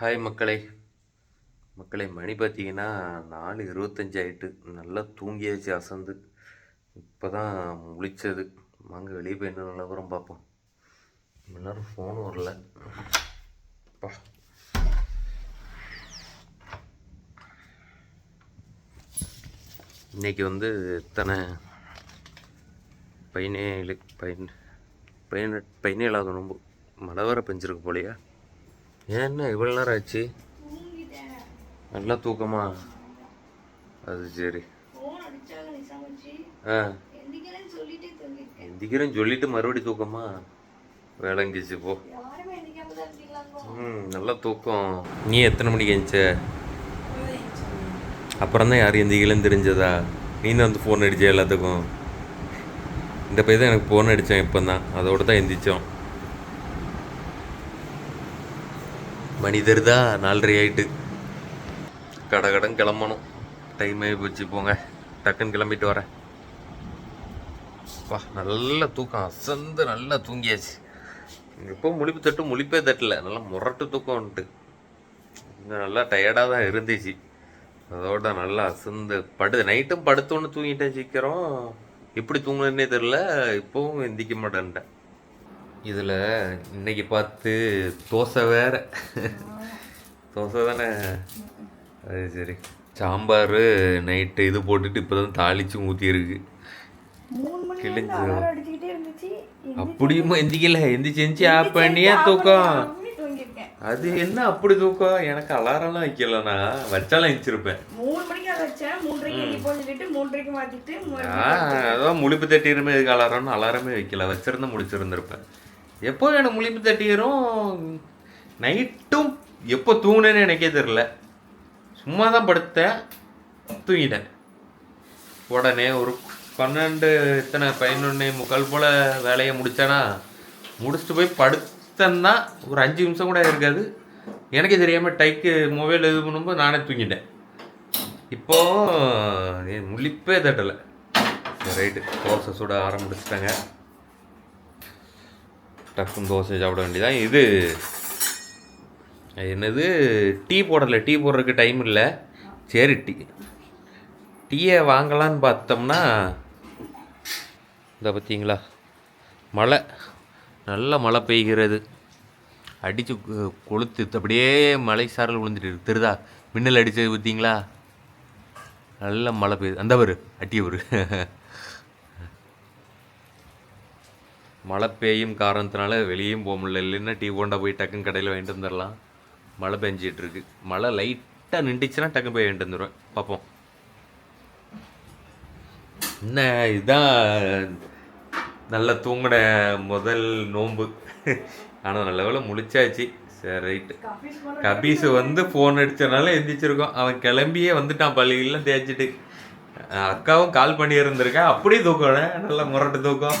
Hi மக்களே. மக்களே மணி பார்த்தீங்கன்னா நாலு இருபத்தஞ்சி ஆயிட்டு. நல்லா தூங்கியாச்சு அசந்து. இப்போ தான் முழிச்சது. வாங்க வெளியே போய் என்ன நிலவரம் பார்ப்போம். இவ்வளோ ஃபோன் வரல. பா. இன்னைக்கு வந்து இத்தனை பதினேழு பதின பதினெட்டு பதினேழாவது நோம்பு. மழை வர பெஞ்சிருக்கு போலையா. ஏன்னா இவ்வளோ நேரம் ஆச்சு. நல்லா தூக்கமா? அது சரி. ஆ. எந்திக்கிறேன்னு சொல்லிட்டே மறுபடி தூக்கமா? வேலைங்கிச்சு போ. யாருமே ம் நல்லா தூக்கம். நீ எத்தனை மணிக்கு எழுந்துச்ச அப்புறம் தான் யார் எந்திக்கலன்னு தெரிஞ்சதா? நீ தான் வந்து ஃபோன் அடிச்ச எல்லாத்துக்கும். இந்த பையன் தான் எனக்கு ஃபோன் அடித்தேன் இப்போ தான் அதோட தான் எந்திரிச்சோம். மணி தருதா நாலரை ஆயிட்டு. கடை கடன் கிளம்பணும். டைம் ஆகி போச்சு போங்க. டக்குன்னு கிளம்பிட்டு வரேன். வா நல்ல தூக்கம். அசந்து நல்லா தூங்கியாச்சு. இப்போ முழிப்பு தட்டு முழிப்பே தட்டல. நல்லா முரட்டு தூக்கம் வந்துட்டு. நல்லா டயர்டாக தான் இருந்துச்சு. அதோட நல்லா அசந்து படு நைட்டும் படுத்தோன்னு தூங்கிட்டேன் சீக்கிரம். எப்படி தூங்கினேன்னே தெரில இப்போவும் எந்திக்க மாட்டேன்ட்டேன். இதில் இன்னைக்கு பார்த்து தோசை வேற. தோசை தானே? அது சரி. சாம்பார் நைட்டு இது போட்டுட்டு இப்போ தான் மூணு மணி கிழிஞ்சு. அப்படியுமா எந்திக்கல? எந்திரிச்சு எந்திரிச்சு ஆப் பண்ணியே தூக்கம்? அது என்ன அப்படி தூக்கம்? எனக்கு அலாரம்லாம் வைக்கலண்ணா வச்சாலும் எழுந்திருப்பேன் மூணு மணிக்கு வச்சேன். மூன்றரைக்கு எந்திப்போம் சொல்லிட்டு மூன்றரைக்கு மாத்திட்டு மூணு ஆ அதான் முழிப்பு தட்டிடுமே இதுக்கு அலாரம்னு. அலாரமே வைக்கல. வச்சிருந்தா முடிச்சிருந்திருப்பேன். எப்போ எனக்கு முழிப்பு தட்டிடும் நைட்டும் எப்போ தூங்கினேன்னு எனக்கே தெரில சும்மா தான் படுத்தேன் தூங்கிட்டேன். உடனே ஒரு பன்னெண்டு இத்தனை பதினொன்னே முக்கால் போல் வேலையை முடித்தேனா முடிச்சுட்டு போய் படுத்தேன்னா ஒரு அஞ்சு நிமிஷம் கூட இருக்காது. எனக்கே தெரியாமல் டைக்கு மொபைல் இது பண்ணும்போது நானே தூங்கிட்டேன். இப்போ முழிப்பே தட்டலை. ரைட்டு. தோசை சுட ஆரம்பிச்சிட்டாங்க. டக்குன்னு தோசை சாப்பிட வேண்டியதான் இது என்னது? டீ போடலை டீ போடுறதுக்கு டைம் இல்லை. சரி டீ டீயை வாங்கலான்னு பார்த்தோம்னா இதை பார்த்தீங்களா? மழை நல்ல மழை பெய்கிறது. அடித்து கொளுத்து அப்படியே மலை சாரல் விழுந்துட்டு இருக்கு. தெரியுதா? மின்னல் அடித்தது பார்த்தீங்களா? நல்ல மழை பெய்யுது. அந்த அட்டியவர் மழை பெய்யும் காரணத்தினால வெளியும் போக முடியல. இல்லைன்னா டீ போண்டா போய் டக்குன்னு கடையில் வாங்கிட்டு வந்துடலாம். மழை பெஞ்சிட்டு இருக்கு. மழை லைட்டாக நின்றுச்சுன்னா டக்குன்னு போய் வாங்கிட்டு வந்துடுவேன். பார்ப்போம். என்ன இதுதான் நல்லா தூங்கின முதல் நோன்பு. ஆனால் நல்ல முழிச்சாச்சு. சரி ரைட்டு கபீஸ் வந்து ஃபோன் அடித்தனால எந்திரிச்சிருக்கோம். அவன் கிளம்பியே வந்துட்டான் பள்ளியெல்லாம் தேய்ச்சிட்டு. அக்காவும் கால் பண்ணியிருந்திருக்கேன் அப்படியே தூக்கம். நல்லா முரட்டு தூக்கம்.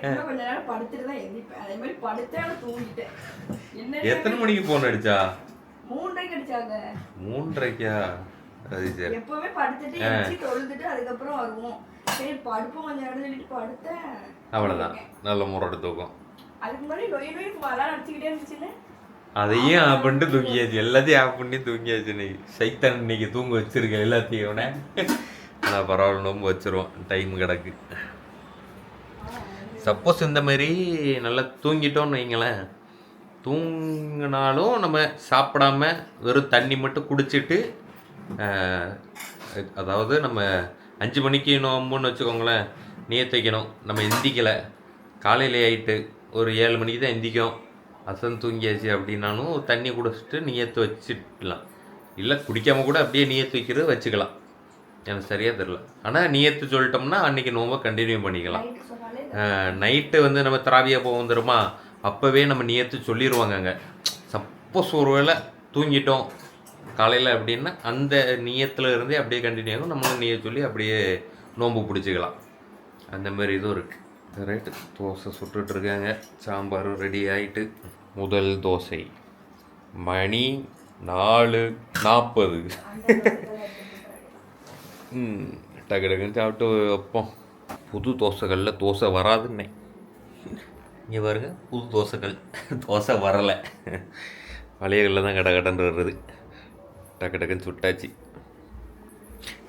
ஃபோன் அடிச்சாங்கல்ல எப்பவுமே கொஞ்ச நேரம் படுத்துட்டு தான் எந்திப்பேன் அதே மாதிரி படுத்தேன் ஆனா தூங்கிட்டேன். என்ன எத்தனை மணிக்கு ஃபோன் அடிச்சா? மூன்றரைக்கு அடிச்சாங்க. அது சரி எப்பவுமே படுத்துட்டு எந்திரிச்சு தொழுதுட்டு அதுக்கப்புறம் வருவோம். சரி படுப்போம் கொஞ்ச நேரம் சொல்லிட்டு படுத்தேன். அவ்வளோதான் நல்ல முரட்டு தூக்கம். அதுக்கு முன்னாடி நொய் நொய் அலாரம் அடிச்சுக்கிட்டே இருந்துச்சுன்னு அதையும் ஆஃப் பண்ணிட்டு தூங்கியாச்சு. எல்லாத்தையும் ஆஃப் பண்ணி தூங்கியாச்சு இன்னைக்கு. சைத்தான் இன்னைக்கு தூங்க வச்சிருக்கேன் எல்லாத்தையும். ஆனால் பரவாயில்ல நோம்பு வச்சிருவோம். டைம் கிடக்கு. சப்போஸ் இந்த மாதிரி நல்லா தூங்கிட்டோம்னு வைங்களேன். தூங்கினாலும் நம்ம சாப்பிடாம வெறும் தண்ணி மட்டும் குடிச்சிட்டு அதாவது நம்ம அஞ்சு மணிக்கு நோம்புன்னு வச்சுக்கோங்களேன் நீயத்து வைக்கணும் நம்ம எந்திக்கலை. காலையில் ஆயிட்டு ஒரு ஏழு மணிக்கு தான் எந்திக்கும். அசன் தூங்கியாச்சு அப்படின்னாலும் தண்ணி குடிச்சிட்டு நீயத்து வச்சுக்கலாம் இல்லை குடிக்காமல் கூட அப்படியே நீயத்து வைக்கிறது வச்சுக்கலாம். எனக்கு சரியாக தெரில ஆனால் நீயத்து சொல்லிட்டோம்னா அன்றைக்கி நோம்பை கண்டினியூ பண்ணிக்கலாம். நைட்டு வந்து நம்ம திராவியா போவோம் தெரியுமா? அப்போவே நம்ம நியத்து சொல்லிடுவாங்க அங்கே. சப்போஸ் ஒரு வேளை தூங்கிட்டோம் காலையில் அப்படின்னா அந்த நியத்தில் இருந்தே அப்படியே கண்டினியூ ஆகும். நம்மளும் நீய சொல்லி அப்படியே நோன்பு பிடிச்சிக்கலாம். அந்த மாதிரி இதுவும் இருக்குது ரைட்டு தோசை சுட்டுட்டு இருக்காங்க. சாம்பாரும் ரெடி ஆயிட்டு முதல் தோசை. மணி நாலு நாற்பது டக்கு டக்குன்னு சாப்பிட்டு வைப்போம். புது தோசைகளில் தோசை வராதுன்னே. இங்கே பாருங்க புது தோசைகள். தோசை வரலை. வளையல்களில் தான் கடை கடன் வருது. டக்கு டக்குன்னு சுட்டாச்சு.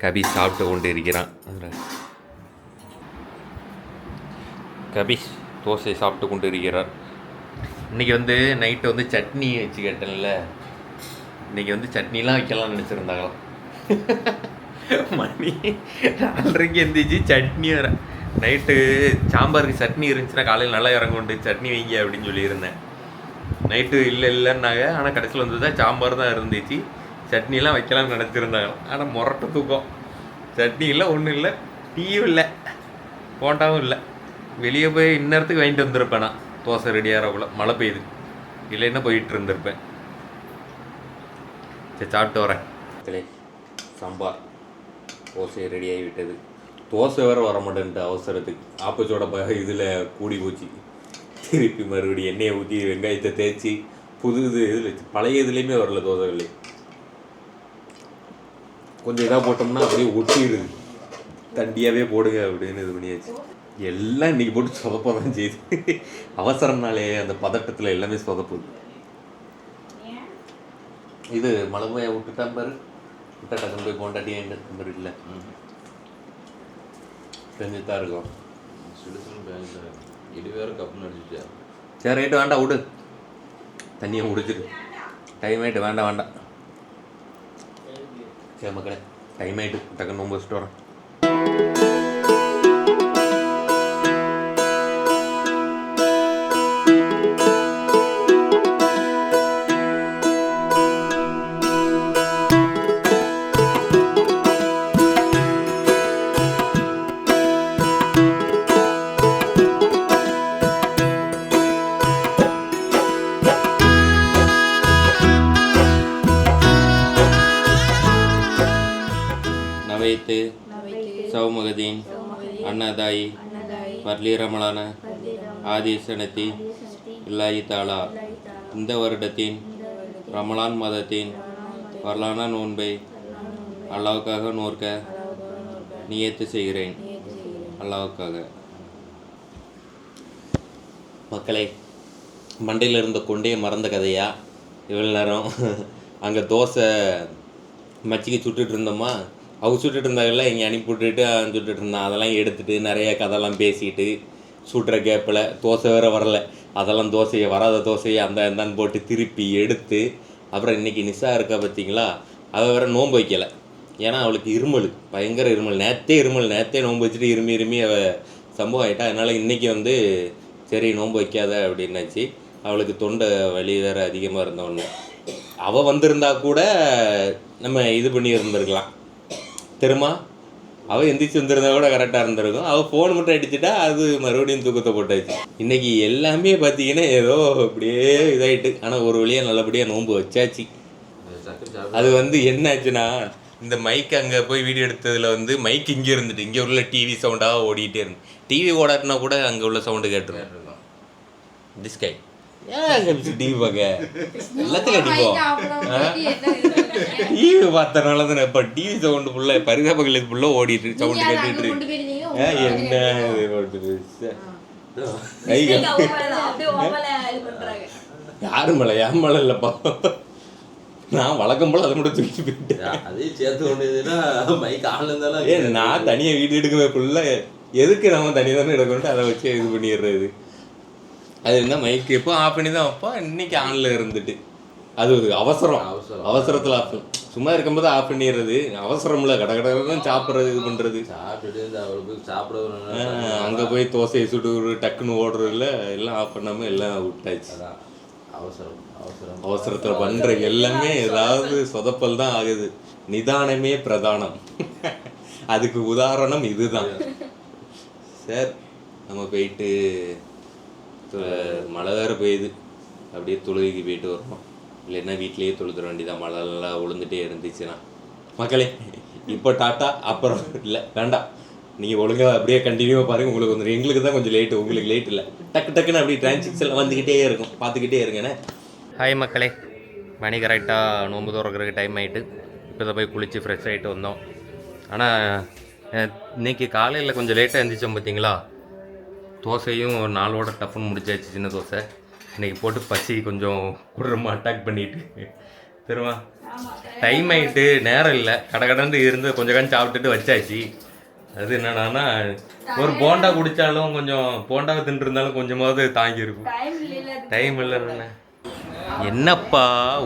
கபி சாப்பிட்டு கொண்டு இருக்கிறான். அதில் கபீஷ் தோசை சாப்பிட்டு கொண்டு இருக்கிறார். இன்றைக்கி வந்து நைட்டு வந்து சட்னி வச்சு கேட்டேன்ல. இன்றைக்கி வந்து சட்னிலாம் வைக்கலாம்னு நினச்சிருந்தாங்களாம். மணி நாலரைக்கு எந்திரிச்சு சட்னி வரேன் நைட்டு சாம்பாருக்கு சட்னி இருந்துச்சுன்னா காலையில் நல்லா இறங்குண்டு சட்னி வைங்க அப்படின்னு சொல்லியிருந்தேன். நைட்டு இல்லை இல்லைன்னாங்க. ஆனால் கடைசியில் வந்து தான் சாம்பார் தான் இருந்துச்சு. சட்னிலாம் வைக்கலாம்னு நினச்சிருந்தாங்க. ஆனால் முரட்டு தூக்கம். சட்னி இல்லை ஒன்றும் இல்லை. டீயும் இல்லை. போண்டாவும் இல்லை. வெளியே போய் இந்நேரத்துக்கு வாங்கிட்டு வந்திருப்பேன் நான். தோசை ரெடியாகிறக்குள்ள மழை பெய்யுது. இல்லைன்னா போயிட்டு இருந்திருப்பேன். சரி சாப்பிட்டு வரேன். கிளை சாம்பார். தோசை ரெடி ஆகிவிட்டது. தோசை வேறு வர மாட்டேன்ட்டு அவசரத்துக்கு. ஆப்பச்சோட ப இதில் கூடி போச்சு. திருப்பி மறுபடியும் எண்ணெயை ஊற்றி வெங்காயத்தை தேய்ச்சி புது இது இதில் பழைய இதுலேயுமே வரல தோசைகளே. கொஞ்சம் இதாக போட்டோம்னா அப்படியே ஒட்டிடுது. தண்டியாகவே போடுங்க அப்படின்னு இது பண்ணியாச்சு. எல்லாம் இன்னைக்கு போட்டு சொதப்ப தான் செய்யுது. அவசரம்னாலே அந்த பதட்டத்தில் எல்லாமே சொதப்புது. இது மலமையை விட்டுட்டான் பாரு. விட்டா டக்குன்னு போய் போண்டாட்டியே எங்க மாதிரி இல்லை பெஞ்சு தான் இருக்கும் சுடுசுன்னு பேங்க்ல இடி வேற கப்புன்னு அடிச்சுட்டா சரி ரைட்டு வேண்டாம் விடு. தண்ணியை முடிச்சிடு டைம் ஆகிட்டு வேண்டாம் வேண்டாம். சரி மக்களே டைம் ஆகிட்டு டக்குன்னு நோம்பு வச்சுட்டு வரேன். ஆதிசனத்தி இல்லாயி தாலா இந்த வருடத்தின் ரமலான் மதத்தின் வரலான நோன்பை அல்லாவுக்காக நோர்க்க நியத்து செய்கிறேன். அல்லாவுக்காக. மக்களே மண்டையில் இருந்த கொண்டே மறந்த கதையா? இவ்வளோ நேரம். அங்கே தோசை மச்சிக்கு சுட்டுட்டு இருந்தோமா? அவங்க சுட்டுட்டு இருந்தாங்கல்ல இங்கே அனுப்பி விட்டுட்டு அவன் சுட்டுட்டு இருந்தான். அதெல்லாம் எடுத்துட்டு நிறைய கதைலாம் பேசிட்டு சுடுற கேப்பில் தோசை வேற வரல. அதெல்லாம் தோசையை வராத தோசையை அந்த இந்தான்னு போட்டு திருப்பி எடுத்து அப்புறம் இன்னைக்கு நிசா இருக்கா பார்த்தீங்களா அவள் வேறு நோன்பு வைக்கலை. ஏன்னா அவளுக்கு இருமல் பயங்கர இருமல். நேத்தே இருமல் நேத்தே நோன்பு வச்சுட்டு இருமி இருமி அவள் சம்பவம் ஆயிட்டா. அதனால் இன்னைக்கு வந்து சரி நோன்பு வைக்காத அப்படின்னாச்சு. அவளுக்கு தொண்டை வலி வேறு அதிகமாக இருந்தவொடனே அவள் வந்திருந்தா கூட நம்ம இது பண்ணி இருந்திருக்கலாம். தெரியுமா அவள் எந்திரிச்சு வந்திருந்தா கூட கரெக்டாக இருந்திருக்கும். அவள் ஃபோன் மட்டும் அடிச்சுட்டா அது மறுபடியும் தூக்கத்தை போட்டாச்சு. இன்னைக்கு எல்லாமே பார்த்தீங்கன்னா ஏதோ அப்படியே இதாயிட்டு. ஆனால் ஒரு வழியாக நல்லபடியாக நோன்பு வச்சாச்சு. அது வந்து என்னாச்சுன்னா இந்த மைக் அங்கே போய் வீடியோ எடுத்ததில் வந்து மைக் இங்கே இருந்துட்டு இங்கே உள்ள டிவி சவுண்டாக ஓடிக்கிட்டே இருந்து டிவி ஓடாட்டினா கூட அங்கே உள்ள சவுண்டு கேட்டுரும் டிஸ்கை டிவி பார்க்க? எல்லாத்தையும் அடிப்போம் டிவி பார்த்தனால தானே இப்போ டிவி சவுண்டு ஃபுல்லாக பரிதாபங்கள் இது? ஃபுல்லாக ஓடிட்டு சவுண்டு கேட்டுட்டு என்ன யாரு மலை? என் மலை இல்லைப்பா. நான் வழக்கம் போல அதை மட்டும் தூக்கி போயிட்டேன். அதையும் சேர்த்து கொண்டதுன்னா மைக் ஆன்ல இருந்தாலும் நான் தனியாக வீடு எடுக்குவேன் ஃபுல்லாக எதுக்கு நம்ம தனியாக தானே எடுக்கணும்ட்டு அதை வச்சு இது பண்ணிடுறது. அது என்ன மைக் எப்போ ஆஃப் பண்ணி தான் வைப்போம் இன்னைக்கு ஆனில் இருந்துட்டு. அது ஒரு அவசரம். அவசரம். அவசரத்தில் ஆஃப் சும்மா இருக்கும்போது ஆஃப் பண்ணிடுறது. அவசரம்ல கட கடதான் சாப்பிட்றது இது பண்ணுறது சாப்பிட்டுட்டு இந்த அவளை போய் சாப்பிட அங்கே போய் தோசையை சுட்டு டக்குன்னு ஓடுறதுல எல்லாம் ஆஃப் பண்ணாமல் எல்லாம் விட்டாச்சு. அவசரம் அவசரம். அவசரத்தில் பண்ணுற எல்லாமே ஏதாவது சொதப்பல் தான் ஆகுது. நிதானமே பிரதானம். அதுக்கு உதாரணம் இதுதான். சார் நம்ம போயிட்டு மழை வேற பெய்யுது. அப்படியே தொழுகைக்கு போயிட்டு வரணும் இல்லைன்னா வீட்லேயே தொழுதுற வேண்டியதான் மழைலாம் விழுந்துட்டே இருந்துச்சுன்னா. மக்களே இப்போ டாட்டா அப்புறம் இல்லை வேண்டாம். நீங்கள் ஒழுங்காக அப்படியே கண்டினியூவாக பாருங்கள் உங்களுக்கு வந்து எங்களுக்கு தான் கொஞ்சம் லேட்டு உங்களுக்கு லேட் இல்லை. டக்கு டக்குன்னு அப்படியே டிரான்சிக்ஷன் வந்துக்கிட்டே இருக்கும். பார்த்துக்கிட்டே இருங்கண்ணே ஹாய் மக்களே. மணி கரெக்டாக நோன்பு திறக்கிறதுக்கு டைம் ஆகிட்டு இப்போ தான் போய் குளித்து ஃப்ரெஷ் ஆகிட்டு வந்தோம். ஆனால் இன்னைக்கு காலையில் கொஞ்சம் லேட்டாக எழுந்திரிச்சோம் பார்த்தீங்களா? தோசையும் ஒரு நாலோட டஃப்னு முடிச்சாச்சு சின்ன தோசை. இன்னைக்கு போட்டு பசி கொஞ்சம் குடுறமா அட்டாக் பண்ணிட்டு. திரும்ப டைம் ஆயிட்டு நேரம் இல்லை. கடை கடந்து இருந்து கொஞ்சம் கண் சாப்பிட்டுட்டு வச்சாச்சு. அது என்னடான்னா ஒரு போண்டா குடிச்சாலும் கொஞ்சம் போண்டாவை தின்று இருந்தாலும் கொஞ்சமாவது தாங்கி இருக்கும். டைம் இல்ல டைம் இல்லைன்னு என்னப்பா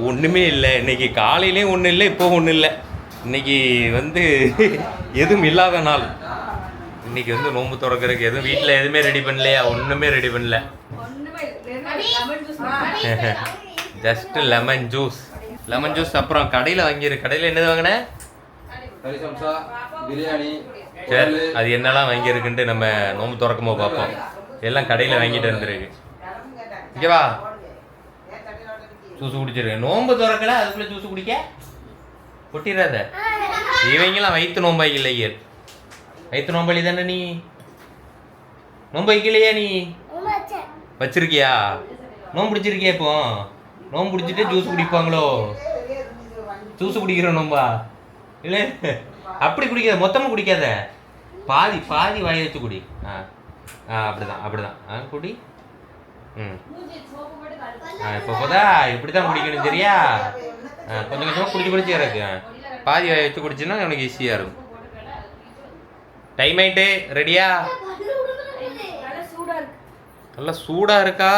ஒன்றுமே இல்லை. இன்னைக்கு காலையிலேயும் ஒன்றும் இல்லை இப்போ ஒன்றும் இல்லை. இன்னைக்கு வந்து எதுவும் இல்லாத நாள். இன்னைக்கு வந்து நோன்பு திறக்கிறதுக்கு எதுவும் வீட்டில் எதுவுமே ரெடி பண்ணலையா? ஒன்றுமே ரெடி பண்ணல. ஒண்ணுமே lemon juice just lemon juice lemon juice அப்புறம் கடையில் வாங்கியிரு கடையில் என்னது வாங்கினேன் சரி அது என்னெல்லாம் வாங்கியிருக்குன்ட்டு நம்ம நோம்பு திறக்கும்போது பார்ப்போம். எல்லாம் கடையில் வாங்கிட்டு வந்துருக்கு. இங்கே வா. ஜூஸ் குடிச்சிருக்கேன் நோம்பு திறக்கல அதுக்குள்ளே ஜூஸ் குடிக்க? கொட்டிடாத இவங்கெல்லாம் வயிற்று நோம்பாய் இல்லையே. வயிற்று நோம்பலி தானே நீ? நோம்பு வைக்கலையா நீ? வச்சிருக்கியா? நோம்பு பிடிச்சிருக்கியா இப்போ? நோம்பு பிடிச்சிட்டு ஜூஸ் குடிப்பாங்களோ? ஜூஸ் குடிக்கிற நோம்பா? இல்லை? அப்படி குடிக்காத மொத்தமாக குடிக்காத. பாதி பாதி வாய வச்சு குடி. ஆ ஆ அப்படிதான் அப்படிதான். ஆ குடி. ம். ஆ இப்போ போதா இப்படி தான் குடிக்கணும் சரியா? ஆ கொஞ்சம் கொஞ்சமாக குடிச்சு குடிச்சு இறக்கு. பாதி வாய வச்சு குடிச்சுன்னா உனக்கு ஈஸியாக இருக்கும். டைம் ஆயிட்டு ரெடியா நல்லா சூடா இருக்கு. நல்லா சூடாக இருக்கா?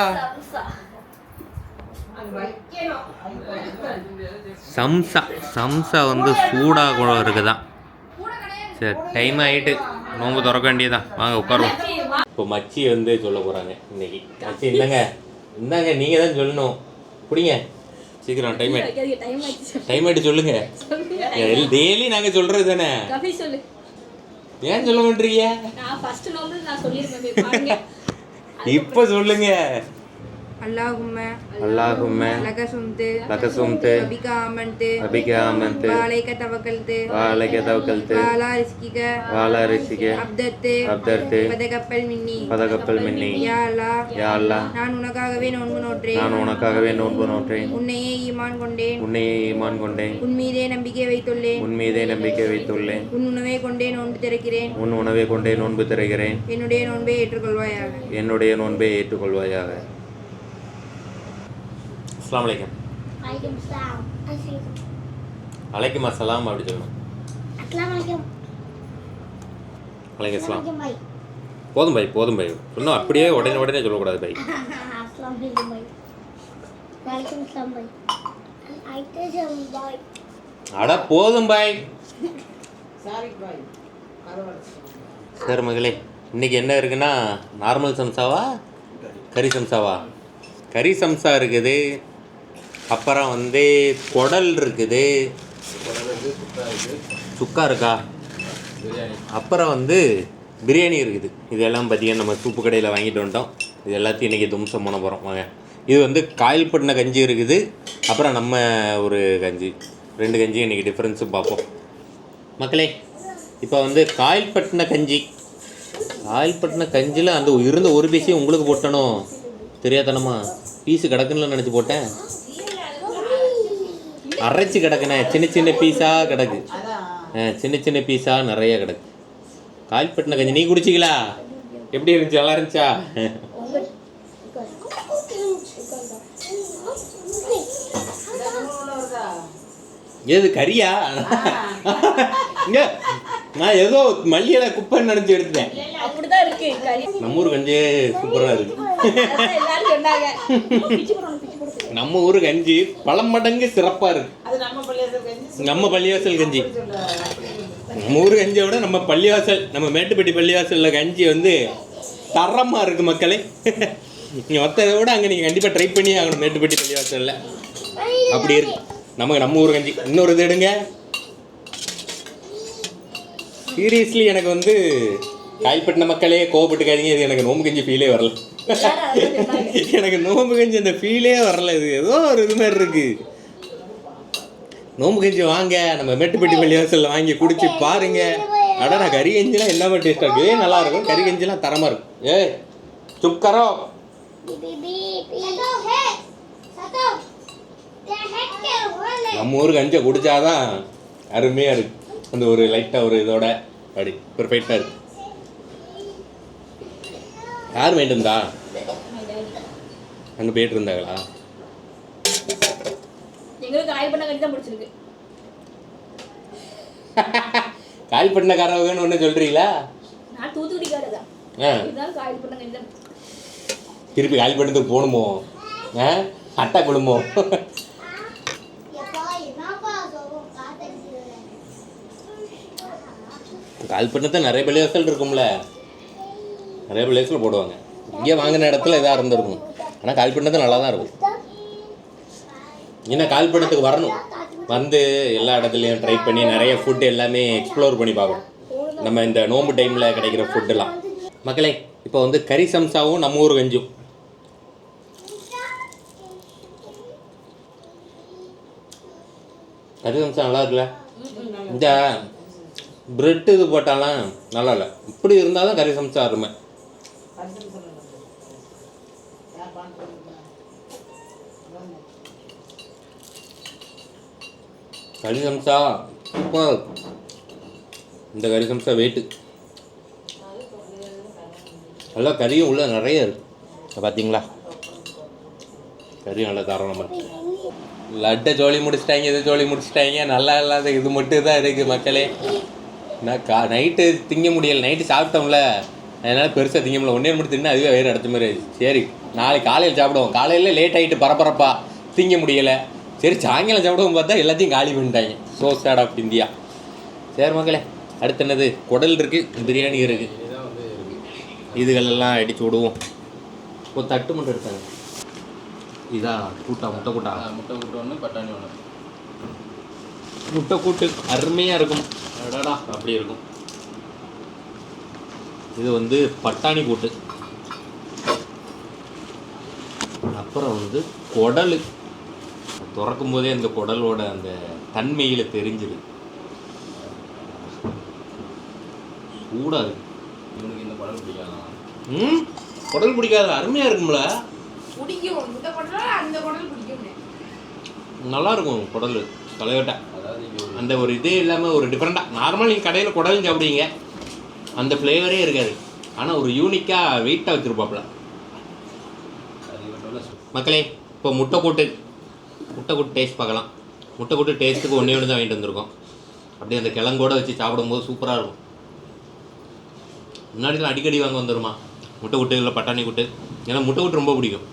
சம்சா. சம்சா வந்து சூடாக கூட இருக்குதான் சரி டைம் ஆகிட்டு நோம்பு திறக்க வேண்டியதான் வாங்க உட்காருவோம். இப்போ மச்சி வந்து சொல்ல போகிறாங்க இன்னைக்கு. மச்சி இந்தாங்க. இந்தாங்க நீங்கள் தான் சொல்லணும். குடிங்க. சீக்கிரம் டைம் ஆயிட்டு. டைம் ஆயிட்டு சொல்லுங்க. டெய்லி நாங்கள் சொல்கிறது தானே? ஏன் சொல்ல மாட்டீங்க? நான் ஃபர்ஸ்ட் நோம்பு நான் பாருங்க. இப்போ சொல்லுங்க. அல்லாஹும்ம. அல்லாஹும்ம. லகசும்து. லகசும்து. அபிக ஆமன்து அபிக ஆமன்து வாலைக மின்னி. பதகப்பல் மின்னி. யா அல்லா. நான் உனக்காகவே நோன்பு நோற்றேன். நான் உனக்காகவே நோன்பு நோற்றேன். உன்னையே ஈமான் உன்னையே ஈமான் உன் மீதே நம்பிக்கை வைத்துள்ளேன். உன் நம்பிக்கை வைத்துள்ளேன். உன் உணவை கொண்டே நோன்பு திறக்கிறேன். உன் உணவை கொண்டே நோன்பு திறக்கிறேன். என்னுடைய நோன்பை ஏற்றுக்கொள்வாயாக. என்னுடைய நோன்பை ஏற்றுக்கொள்வாயாக. அஸ்லாம் வலைக்கம். அலைக்கும். அஸ்ஸலாம் அப்படி சொல்லணும். அலைக்கும் அஸ்லாம். போதும் பை போதும் பை. இன்னும் அப்படியே உடனே உடனே சொல்லக்கூடாது பை. அட போதும் பாய் சரி மகளே இன்னைக்கு என்ன இருக்குன்னா நார்மல் சம்சாவா? கறி சம்சாவா? கறி சம்சா இருக்குது. அப்புறம் வந்து குடல் இருக்குது. சுக்கா இருக்கா? அப்புறம் வந்து பிரியாணி இருக்குது. இதெல்லாம் பார்த்தீங்கன்னா நம்ம சூப்பு கடையில் வாங்கிட்டு வந்துட்டோம் இது எல்லாத்தையும் இன்றைக்கி தும்சம் பண்ண போகிறோம் வாங்க. இது வந்து காயில் பட்டின கஞ்சி இருக்குது. அப்புறம் நம்ம ஒரு கஞ்சி. ரெண்டு கஞ்சி இன்றைக்கி டிஃப்ரென்ஸும் பார்ப்போம். மக்களே இப்போ வந்து காயில் பட்டின கஞ்சி. காயில் பட்டின கஞ்சியில் அந்த இருந்த ஒரு பீஸையும் உங்களுக்கு போட்டணும். தெரியாதனமா. பீஸு கிடக்குன்னு நினச்சி போட்டேன். அரைச்சி கிடக்குனே சின்ன சின்ன பீஸாக கிடக்கு. சின்ன சின்ன பீஸாக நிறைய கிடக்கு. கால் பட்டின கஞ்சி. நீ குடிச்சிங்களா எப்படி இருந்துச்சு? நல்லா இருந்துச்சா? ஏது கறியா? இங்க நான் ஏதோ மல்லியில குப்பைன்னு நினைச்சு எடுத்தேன் அப்படிதான் இருக்கு கறி. நம்ம ஊர் கஞ்சி சூப்பரா இருக்கு. நம்ம ஊர் கஞ்சி பல மடங்கு சிறப்பா இருக்கு. நம்ம பள்ளிவாசல் கஞ்சி நம்ம ஊர் கஞ்சியை விட நம்ம பள்ளிவாசல் நம்ம மேட்டுப்பட்டி பள்ளிவாசல்ல கஞ்சி வந்து தரமா இருக்கு மக்களே. நீங்க மற்றதை விட அங்கே நீங்கள் கண்டிப்பாக ட்ரை பண்ணி ஆகணும் மேட்டுப்பட்டி பள்ளிவாசல்ல. அப்படி இருக்கு. நமக்கு நம்ம ஊர் கஞ்சி. இன்னொரு இது எடுங்க. சீரியஸ்லி எனக்கு வந்து காய்பட்டின மக்களே கோவப்பட்டுக்காதீங்க இது எனக்கு நோம்பு கஞ்சி ஃபீலே வரல எனக்கு நோம்பு கஞ்சி அந்த ஃபீலே வரல இது ஏதோ ஒரு இது மாதிரி இருக்கு நோம்பு கஞ்சி வாங்க நம்ம மேட்டுப்பட்டி பள்ளி வாசலில் வாங்கி குடிச்சு பாருங்க அடா நான் கறி கஞ்சிலாம் எல்லாமே டேஸ்ட்டாக இருக்கு ஏ நல்லா இருக்கும் கறி கஞ்சிலாம் தரமாக இருக்கும் ஏ சுக்கரோ நம்ம ஊர் கஞ்சை குடிச்சாதான் அருமையாக இருக்கு அந்த ஒரு லைட்டாக ஒரு இதோட அப்படி பெர்ஃபெக்டாக இருக்கு யார் வேண்டும்தா அங்கே போயிட்டு இருந்தாங்களா? கால் பண்ணக்காரவங்கன்னு ஒன்று சொல்கிறீங்களா திருப்பி கால் பண்ணதுக்கு போகணுமோ? ஆ? அட்டா குடும்பம் கால் பண்ணதான் நிறைய பிளேஸில் இருக்கும்ல. நிறைய பிளேஸில் போடுவாங்க. இங்கே வாங்கின இடத்துல இதாக இருந்திருக்கும் ஆனால் கால் நல்லா தான் இருக்கும். ஏன்னா கால் பண்ணத்துக்கு வரணும். வந்து எல்லா இடத்துலையும் ட்ரை பண்ணி நிறைய ஃபுட் எல்லாமே எக்ஸ்ப்ளோர் பண்ணி பார்க்கணும். நம்ம இந்த நோம்பு டைமில் கிடைக்கிற ஃபுட்டெல்லாம் மக்களே இப்போ வந்து கறி சம்சாவும் நம்ம ஊர் கஞ்சும் கறி சம்சா நல்லா இருக்குல்ல? இந்த பிரெட் இது போட்டாலாம் நல்லா இல்லை. இப்படி இருந்தால் தான் கறி சம்சா அருமை. கறி சம்சா சூப்பர் இந்த கறி சம்சா வெயிட்டு நல்லா கறியும் உள்ள நிறைய இருக்கு. பார்த்தீங்களா? கறி நல்லா தாராளமாக இருக்கு. லட்டை ஜோலி முடிச்சிட்டாங்க இதை ஜோலி முடிச்சிட்டாங்க. நல்லா இல்லாத இது மட்டும் தான் இருக்குது மக்களே. நான் கா நைட்டு திங்க முடியல. நைட்டு சாப்பிட்டோம்ல. அதனால் பெருசாக திங்க முடியல. ஒன்றே மட்டும் தின்னு அதுவே வயிறு அடுத்த மாதிரி ஆயிடுச்சு. சரி நாளைக்கு காலையில் சாப்பிடுவோம். காலையில் லேட் ஆகிட்டு பரபரப்பா திங்க முடியல. சரி சாயங்காலம் சாப்பிடுவோம் பார்த்தா எல்லாத்தையும் காலி பண்ணிட்டாங்க. சோ சேட் ஆஃப் இந்தியா சரி மக்களே அடுத்து என்னது? குடல் இருக்குது பிரியாணி இருக்குது இதுகளெல்லாம் அடிச்சு விடுவோம். ஒரு தட்டு மட்டும் எடுத்தாங்க. இதா கூட்டா முட்டை கூட்டா? முட்டை கூட்டு ஒன்று பட்டாணி ஒன்று முட்டை கூட்டு அருமையாக இருக்கும். அடடா அப்படி இருக்கும். இது வந்து பட்டாணி கூட்டு. அப்புறம் வந்து குடல். திறக்கும் போதே அந்த குடலோட அந்த தன்மையில் தெரிஞ்சுது. சூடாக இவனுக்கு இந்த படம் பிடிக்கலாம் ம்? குடல் பிடிக்காது. அருமையாக இருக்கும்ல. பிடிக்கும். இந்த குடல் அந்த குடல் பிடிக்கும் நல்லா இருக்கும் குடல். தலைவட்டை. அந்த ஒரு இதே இல்லாமல் ஒரு டிஃப்ரெண்ட்டாக நார்மல் நீங்கள் கடையில் குடலும் சாப்பிடுவீங்க. அந்த ஃப்ளேவரே இருக்காது. ஆனால் ஒரு யூனிக்காக வெயிட்டாக வச்சுருப்பாப்புல. மக்களே இப்போ முட்டை கூட்டு முட்டை கூட்டு டேஸ்ட் பார்க்கலாம். முட்டை கூட்டு டேஸ்ட்டுக்கு ஒன்றே ஒன்று தான் வாங்கிட்டு வந்திருக்கோம். அப்படியே அந்த கிழங்கோட வச்சு சாப்பிடும்போது சூப்பராக இருக்கும். முன்னாடிலாம் அடிக்கடி வாங்க வந்துருமா? முட்டை கூட்டு இல்லை பட்டாணி கூட்டு. ஏன்னா முட்டை கூட்டு ரொம்ப பிடிக்கும்.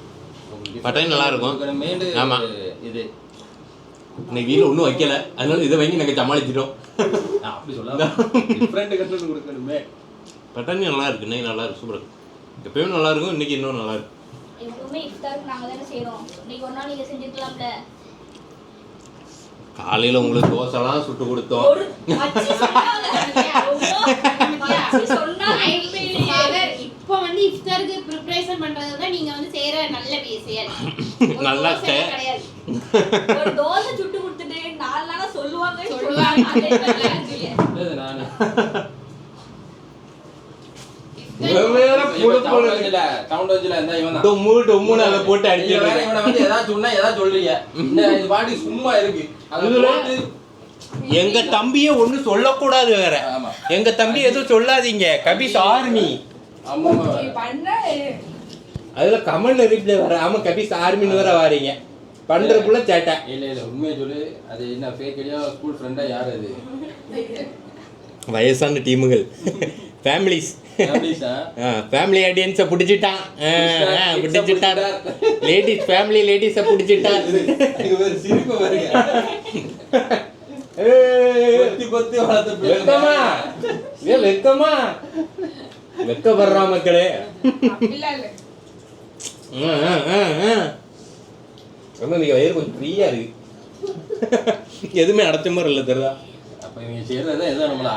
பட்டாணி நல்லா இருக்கும். மெயின் ஆமா. இது. இன்னைக்கு வீட்டில் ஒன்றும் வைக்கல. அதனால இதை வாங்கி நாங்கள் சமாளிச்சிட்டோம். அப்படி சொல்லாம டிஃப்ரெண்ட் கற்றுட்டு கொடுக்கணுமே. பட்டாணி நல்லா இருக்கு இன்னைக்கு நல்லா இருக்கு சூப்பராக இருக்கு. எப்பயும் நல்லா இருக்கும் இன்னைக்கு இன்னும் நல்லா இருக்கு. எப்பவுமே இஃப்தாருக்கு நாங்க தானே செய்றோம். இன்னைக்கு ஒரு நாள் நீங்க செஞ்சுக்கலாம்ல. காலையில் உங்களுக்கு தோசைலாம் சுட்டு கொடுத்தோம். இப்போ வந்து இஃப்தாருக்கு ப்ரிப்பரேஷன் பண்றது தான் நீங்க வந்து செய்யற நல்ல வே- செயல் நல்லா தோசை கிடையாது. ஒரு தோசை சுட்டு கொடுத்துட்டு நாலு நாளா சொல்லுவாங்க. சொல்லுவாங்க. டொம்முன்னு அதை போட்டு பாட்டி சும்மா இருக்கு. எங்க தம்பியை ஒண்ணு சொல்லக்கூடாது வேற. எங்க தம்பி எதுவும் சொல்லாதீங்க. கபிஸ் ஆர்மி. அதுல கமெண்ட்ல ரீப்ளே வர ஆமா கபிஸ் ஆர்மின்னு வேற வாரீங்க. பண்றதுக்குள்ள சேட்டை. இல்ல இல்ல உண்மையை சொல்லு. அது என்ன ஃபேக் ஸ்கூல் ஃப்ரெண்டா யார் அது? வயசான டீமுகள். ஃபேமிலிஸ் ஃபேமிலி ஆடியன்ஸை பிடிச்சிட்டான். பிடிச்சிட்டான். லேடிஸ் ஃபேமிலி லேடிஸை பிடிச்சிட்டான் வெக்கமா? வெக்கப்படுறா மக்களே. அப்படிலாம் இல்ல. ஆ, ஆ, ஆ, ஆ. ரொம்ப நீங்க வயிறு கொஞ்சம் ஃப்ரீயா இருக்கு. எதுவுமே அடைச்ச மாதிரி இல்லை தெரியுதா? அப்ப இவங்க செய்யறத ஏதோ நம்மள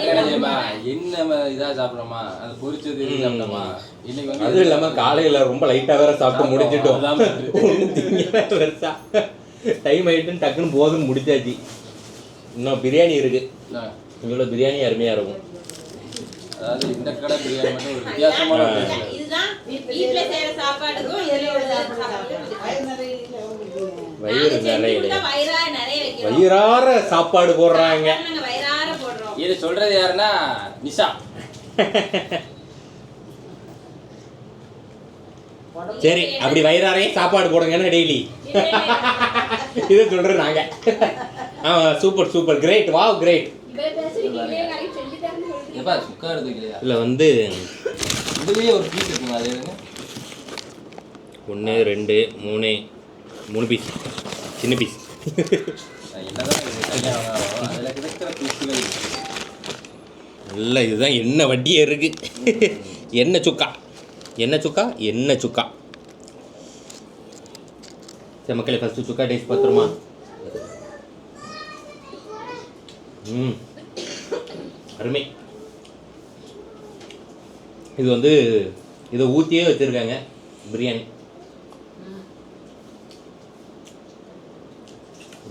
கிடையாதுப்பா. என்ன ம- இதா சாப்பிடுறோமா அது பொரிச்சது இது சாப்பிட்டோமா இன்னைக்கு வந்து அதுவும் இல்லாம காலையில ரொம்ப லைட்டா வேற சாப்பிட்டு முடிச்சிட்டோம். அதான் better. ஒண்ணும் திங்கவே பெருசா. டைம் ஆயிட்டுன்னு டக்குன்னு போதும் முடிச்சாச்சு. இன்னும் பிரியாணி இருக்கு? இவ்வளோ பிரியாணி அருமையா இருக்கும். அதாவது இந்த கடை பிரியாணி மட்டும் ஒரு வித்தியாசமான வயிறு வைக்கிறோம். வயிறார சாப்பாடு போடுறாங்க. நாங்க இது சொல்றது யாருன்னா நிஷா. சரி அப்படி வயிறாரையும் சாப்பாடு போடுங்கன்னு டெய்லி இதை சொல்கிறோம் நாங்கள் ஆ super super great wow great இதில் வந்து இதுலயே ஒரு பீஸ் இருக்குங்க அது எடுங்க ஒன்று ரெண்டு மூணு மூணு பீஸ் சின்ன பீஸ் நல்ல இதுதான் என்ன வட்டியே இருக்குது எண்ணெய் சுக்கா. எண்ணெய் சுக்கா எண்ணெய் சுக்கா. சரி மக்களே ஃபஸ்ட்டு சுக்கா டேஸ்ட் பார்த்துருமா? ம். அருமை. இது வந்து இதை ஊற்றியே வச்சுருக்காங்க பிரியாணி.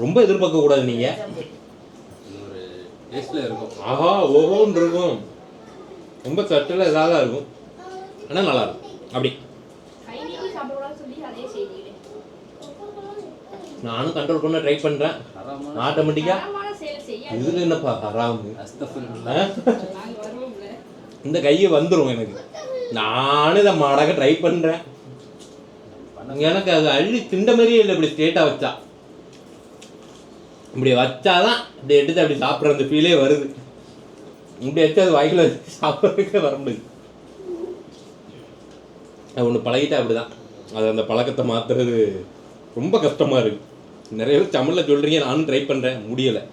ரொம்ப எதிர்பார்க்க கூடாது ஒரு டேஸ்ட்ல இருக்கும். ஆஹா ஓஹோன்னு இருக்கும். ரொம்ப சட்டில் இதாக தான் இருக்கும். ஆனால் நல்லா இருக்கும். அப்படி. நானும் கண்ட்ரோல் பண்ண ட்ரை செயல் செய்ய இதில் என்னப்பா ஹராமு? நாங்க இந்த கையை வந்துடும் எனக்கு. நானும் இதை மாடாக ட்ரை பண்ணுறேன் எனக்கு அது அள்ளி திண்ட மாதிரியே இல்லை இப்படி ஸ்ட்ரேட்டாக வச்சா. இப்படி வச்சாதான் இப்படி எடுத்து அப்படி சாப்பிட்ற அந்த ஃபீலே வருது. இப்படி வச்சு அது வாய்க்குள்ள வச்சு சாப்பிட்றதுக்கே வர முடியுது. அது ஒன்று பழகிட்டா அப்படிதான். அது அந்த பழக்கத்தை மாற்றுறது ரொம்ப கஷ்டமாக இருக்கு. நிறைய பேர் தமிழில் சொல்கிறீங்க நானும் ட்ரை பண்ணுறேன் முடியலை.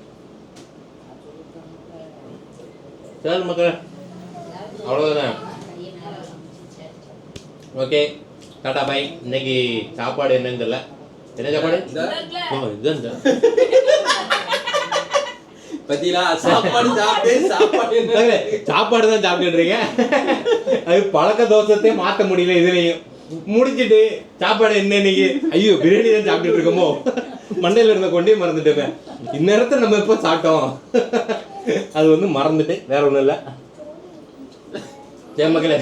சரி மக்களே அவ்வளோதானே ஓகே டாடா பாய். இன்னைக்கு சாப்பாடு என்னன்னு தெரியல. என்ன சாப்பாடு? இதுதான். பத்தியா சாப்பாடு சாப்பிட்டு சாப்பாடு சாப்பாடு தான் சாப்பிட்டுறீங்க அது பழக்க தோசத்தையே மாற்ற முடியல இதுலயும். முடிச்சிட்டு சாப்பாடு என்ன இன்னைக்கு? ஐயோ பிரியாணி தான் சாப்பிட்டுட்டு இருக்கோமோ மண்டையில இருந்த கொண்டே மறந்துட்டேன். இந்நேரத்தை நம்ம எப்போ சாப்பிட்டோம்? அது வந்து மறந்துட்டு வேற ஒன்றும் இல்லை. என் மக்களே?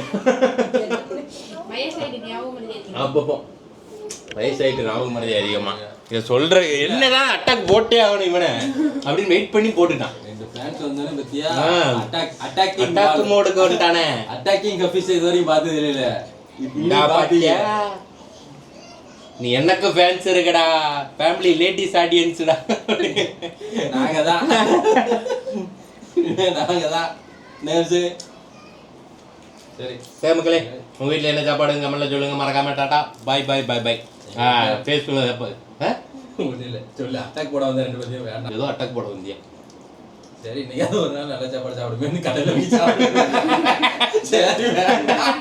அப்பப்போ. வயசாயிட்டு ஞாபகம் மறதி அதிகமா. இதை சொல்ற என்னதான் அட்டாக் போட்டே ஆகணும் இவனை அப்படின்னு வெயிட் பண்ணி போட்டுட்டான். ரெண்டு fans வந்தோடனே பத்தியா. அட்டாக் அட்டாக்கிங் அட்டாக் மோடுக்கு வந்துட்டானே. அட்டாக்கிங் கபிஸ் இது வரையும் பார்த்தது இல்ல பாத்தியா? நீ எனக்கு ஃபேன்ஸ் இருக்குடா. ஃபேமிலி லேடிஸ் ஆடியன்ஸ்டா நாங்க தான் நாங்க தான் நேர்ஸு சரி. சரி மக்களே உங்க வீட்ல என்ன சாப்பாடு கமெண்ட்ல சொல்லுங்க. மறக்காம டாடா பாய் பாய் பாய் பாய் ஃபேஸ்புக்கில் இல்ல சொல்லு அட்டாக் போட வந்த ரெண்டு பேரும் வேண்டாம் ஏதோ அட்டாக் போட வந்தியா சரி இன்னைக்கு ஒரு நாள் நல்ல சாப்பாடு சாப்பிடுவேன் கடையில் போய் சாப்பிடுவேன் சரி வேண்டாம்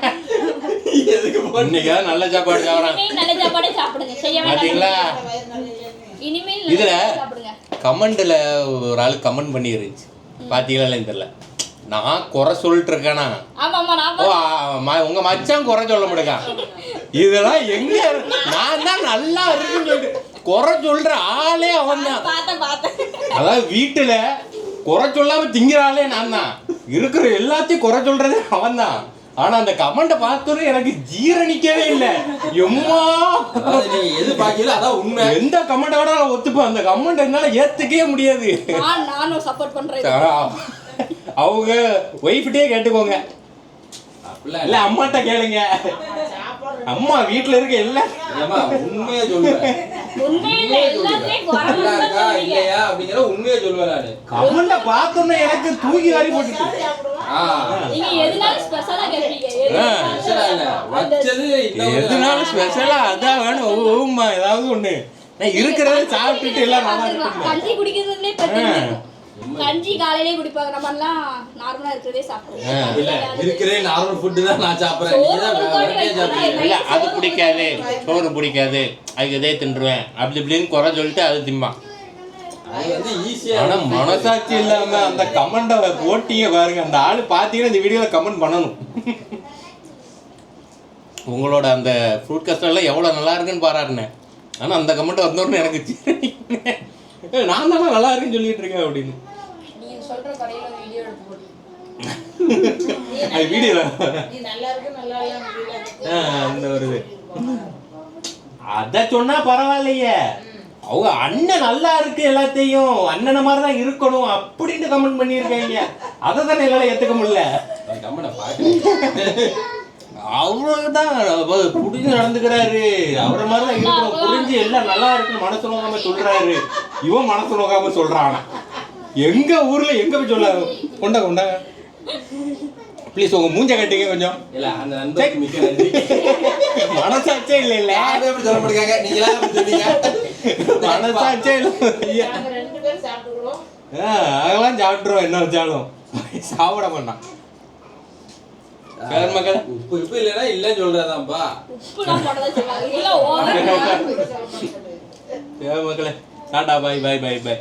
எதுக்கு போன இன்னைக்கு நல்ல சாப்பாடு சாப்பிட்றான் நல்ல சாப்பாடே சாப்பிடுங்க பாத்தீங்களா? இனிமேல் இதுல கமெண்ட்ல ஒரு ஆள் கமெண்ட் பண்ணி இருந்துச்சு பாத்தீங்களா இல்லைன்னு தெரியல நான் குறை சொல்லிட்டு இருக்கேனா உங்க மச்சான் குறை சொல்ல முடியா இதெல்லாம் எங்க நான் தான் நல்லா இருக்குன்னு சொல்லிட்டு குறை சொல்ற ஆளே அவன் தான். அதாவது வீட்டுல குறை சொல்லாம திங்கிற ஆளே நான் தான். இருக்கிற எல்லாத்தையும் குறை சொல்றதே அவன் தான். ஆனா அந்த கமெண்ட பார்த்தோன்னே எனக்கு ஜீரணிக்கவே இல்லை. எம்மா? நீங்க எது பாக்கீங்களோ அதான் உண்மை. எந்த கமெண்ட விட நான் ஒத்துப்பேன். அந்த கமெண்ட் என்னால ஏத்துக்கவே முடியாது. நான் நானும் சப்போர்ட் பண்றேன். அவங்க ஒய்ஃப்டே கேட்டுக்கோங்க. இல்ல அம்மாட்ட கேளுங்க. அம்மா வீட்டுல இருக்க எல்லாம் உண்மையா சொல்லுவேன். உண்மையா சொல்லுவேன். நானு. கமெண்ட பார்த்தோன்னே எனக்கு தூக்கி வாரி போட்டுட்டு. எதுனாலும் ஸ்பெஷலா அதான் வேணும். ஓமா ஏதாவது ஒண்ணு. நான் இருக்கிறத சாப்பிட்டுட்டு எல்லாம் நல்லா இருக்கு கஞ்சி காலையிலே குடிப்பாங்க. நம்ம எல்லாம் நார்மலா இருக்கிறதே சாப்பிடுவோம் இல்ல இருக்கிறே நார்மல் ஃபுட்டு தான் நான் சாப்பிடுறேன். இல்ல அது பிடிக்காது. சோறு பிடிக்காது. அதுக்கு இதே தின்றுவேன். அப்படி இப்படின்னு குறை சொல்லிட்டு அது திம்பான் ஆனா மனசாட்சி இல்லாம அந்த கமெண்ட போட்டீங்க பாருங்க. அந்த ஆளு பாத்தீங்கன்னா இந்த வீடியோல கமெண்ட் பண்ணணும். உங்களோட அந்த ஃப்ரூட் கஸ்டர்ட் எல்லாம் எவ்வளவு நல்லா இருக்குன்னு பாராட்டினேன். ஆனா அந்த கமெண்ட் வந்தோடனே எனக்கு நான் தானே நல்லா இருக்குன்னு சொல்லிட்டு இருக்கேன் அப்படின்னு. சொல்ற கடையில வீடியோ எடுத்து அது வீடியோல நீ நல்லா இருக்கு நல்லா இல்ல அந்த வருது அத சொன்னா பரவாயில்லையே. அவங்க அண்ணன் நல்லா இருக்கு எல்லாத்தையும். அண்ணனை மாதிரி தான் இருக்கணும் அப்படின்னு கமெண்ட் பண்ணியிருக்காங்க. அதை தானே என்னால ஏத்துக்க முடியல. கம்மனை பாக்கிறேன் அவ்வளவுதான். அவ புடிஞ்சு நடந்துக்கிறாரு. அவரை மாதிரி தான் இருக்கணும். புரிஞ்சு எல்லாம் நல்லா இருக்குன்னு மனசு நோக்காம சொல்றாரு. இவன் மனசு நோக்காம சொல்றான். எங்க ஊர்ல எங்க போய் சொல்ல? கொண்டா கொண்டா. ப்ளீஸ் உங்க மூஞ்ச கட்டிங்க கொஞ்சம். இல்ல அந்த நண்பருக்கு மிக்க நன்றி. மனசாச்சே இல்ல. இல்ல யாருமே அப்படி சொல்ல மாட்டேங்க நீங்களா அப்படி சொன்னீங்க மனசாச்சே இல்ல. ஐயா. அதெல்லாம் சாப்பிட்டுருவோம். என்ன வச்சாலும். சாப்பிட மாட்டான். மக்கள்? உப்பு உப்பு இல்லைன்னா இல்லைன்னு சரி மக்களே? டாடா பாய் பாய் பாய் பாய்.